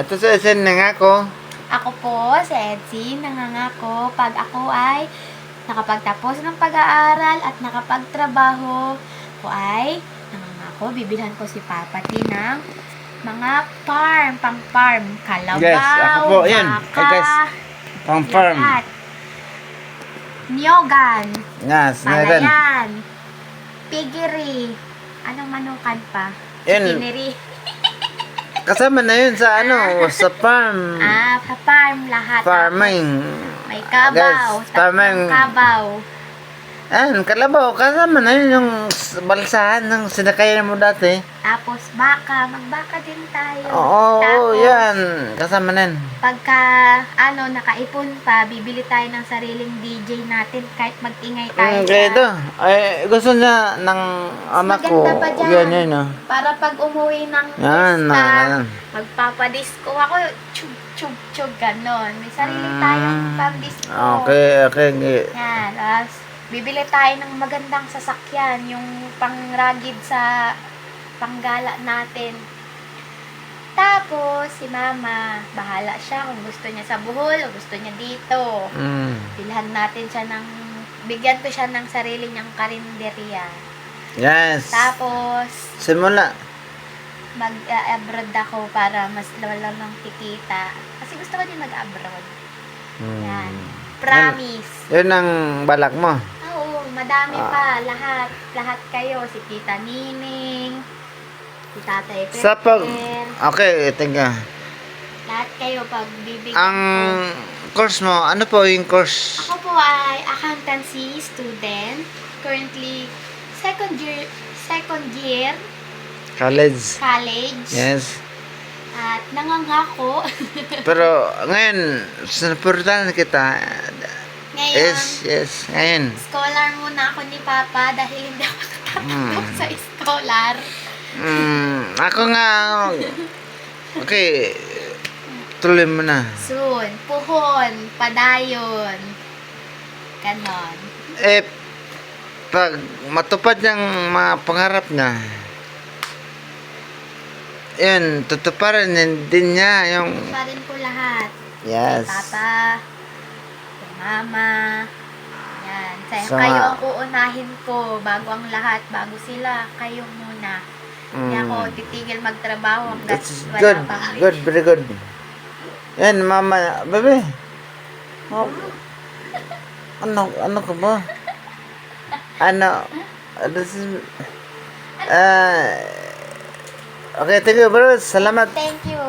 Ito sa isin na nga ko. Ako po, si Edsy, nangangako pag ako ay nakapagtapos ng pag-aaral at nakapagtrabaho, ko ay nangangako, bibilhan ko si Papa T ng mga farm, pang farm, kalabaw, Yes, ako po, yan. Ay, guys, Pang farm. lahat. Nyogan, Yes, palayan, piggery, anong manukan pa? Yan. Chikinery. Kasama na yun sa ano, sa farm. Ah, sa farm lahat. Farming. May kabaw, Guys, farming. kabaw. Ayan, kalabaw. Kasama na yun yung balsahan ng sinakayan mo dati. Tapos baka, magbaka din tayo. Oo, Tapos, yan. Kasama na yun. Pagka, ano, nakaipon pa, bibili tayo ng sariling DJ natin kahit mag-ingay tayo. Mm, kaya ito. Ay, gusto niya ng anak ko. maganda pa dyan. Yan, yan, no. Para pag umuwi ng Yan, pista, yan. magpapadisco ako, chug, chug, chug, ganon. May sarili Mm, tayong pang-disco. Okay, okay. okay. Yan, tapos bibili tayo ng magandang sasakyan, yung pangragid sa panggala natin. Tapos, si mama, bahala siya kung gusto niya sa buhol o gusto niya dito. Mm. Bilhan natin siya ng, bigyan ko siya ng sarili niyang karinderya. Yes. Tapos, Simula. mag-abroad ako para mas lalo ng kikita. Kasi gusto ko din mag-abroad. Mm. Yan. Promise. Yun ang balak mo. Madami Ah. pa. Lahat. Lahat kayo. Si Tita Nining, si Tatay Peter. Sa pag... Okay, tingga. Lahat kayo pag bibigyan Ang ko. course mo, ano po yung course? Ako po ay accountancy student. Currently, second year, second year College. college. Yes. At nangangako. Pero ngayon, sinupurtahan kita. Ngayon, Yes, yes. Ngayon. scholar muna ako ni Papa dahil hindi ako natatanggap Hmm. sa scholar. Mm, ako nga, okay, tuloy mo na. Soon. Puhon. Padayon. Ganon. Eh, pag matupad yung mga pangarap niya, yun, tutuparin din- niya yung, Pa rin po lahat. yes. Papa. Mama. Yan. Kaya Sa- kayo ang uunahin ko bago ang lahat. Bago sila. Kayo muna. Hindi Mm. ako titigil magtrabaho hanggat That's wala good, pa. good, very good. Yan, mama, bebe. Oh, ano, ano ka ba? Ano, this is, ah, okay, thank you, bro. Salamat. Thank you.